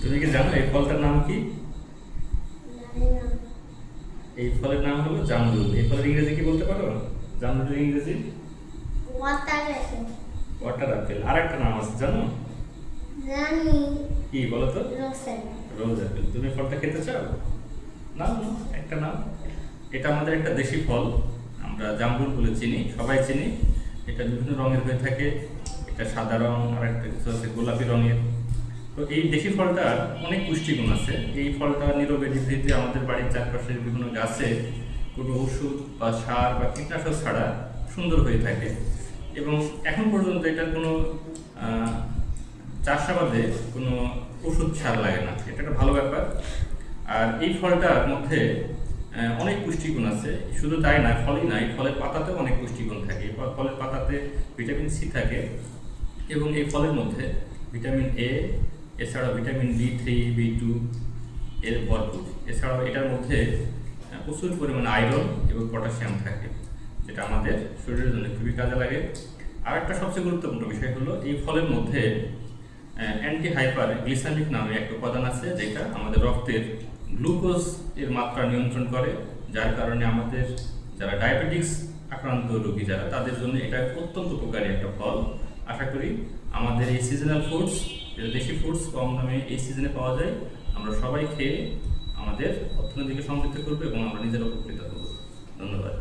তুমি কি জানো এই ফলটার নাম কি? এই ফলের নাম হলো জামরুল। এই ফলের ইংরেজি কি বলতে পারো? জামরুলের ইংরেজি? ওয়াটার আপেল আর একটা নাম আছে, জানো? জানি কি বলো তো রোজ আপেল তুমি ফলটা খেতে চাও? নাও একটা নাম এটা আমাদের একটা দেশি ফল। আমরা জামরুল বলে চিনি, সবাই চিনি। এটা বিভিন্ন রঙের হয়ে থাকে। এটা সাদা রং আর একটা কিছু আছে গোলাপি রঙের। তো এই দেশি ফলটার অনেক পুষ্টিগুণ আছে। এই ফলটা নীরবে নিভৃতে আমাদের বাড়ির চারপাশের বিভিন্ন গাছে কোনো ওষুধ বা সার বা কীটনাশক ছাড়া সুন্দর হয়ে থাকে। এবং এখন পর্যন্ত এটার কোনো চাষাবাদে কোনো ওষুধ সার লাগে না। এটা একটা ভালো ব্যাপার। আর এই ফলটার মধ্যে অনেক পুষ্টিগুণ আছে। শুধু তাই না, ফলই নাই ফলের পাতাতেও অনেক পুষ্টিগুণ থাকে। এই ফল- ফলের পাতাতে ভিটামিন সি থাকে। এবং এই ফলের মধ্যে ভিটামিন এ এছাড়াও vitamin B three, B two এর ভরপুর। এছাড়াও এটার মধ্যে প্রচুর পরিমাণে আয়রন এবং পটাশিয়াম থাকে, যেটা আমাদের শরীরের জন্য খুবই কাজে লাগে। আর একটা সবচেয়ে গুরুত্বপূর্ণ বিষয় হলো, এই ফলের মধ্যে অ্যান্টি হাইপার গ্লিসামিক নামে একটা উপাদান আছে, যেটা আমাদের রক্তের গ্লুকোজ এর মাত্রা নিয়ন্ত্রণ করে, যার কারণে আমাদের যারা ডায়াবেটিক্স আক্রান্ত রোগী যারা, তাদের জন্য এটা অত্যন্ত উপকারী একটা ফল। আশা করি আমাদের এই সিজনাল ফুডস দেশি ফুডস কম দামে এই সিজনে পাওয়া যায়, আমরা সবাই খেয়ে আমাদের অর্থনীতিকে সমৃদ্ধ করব এবং আমরা নিজেরা উপকৃত হব। ধন্যবাদ।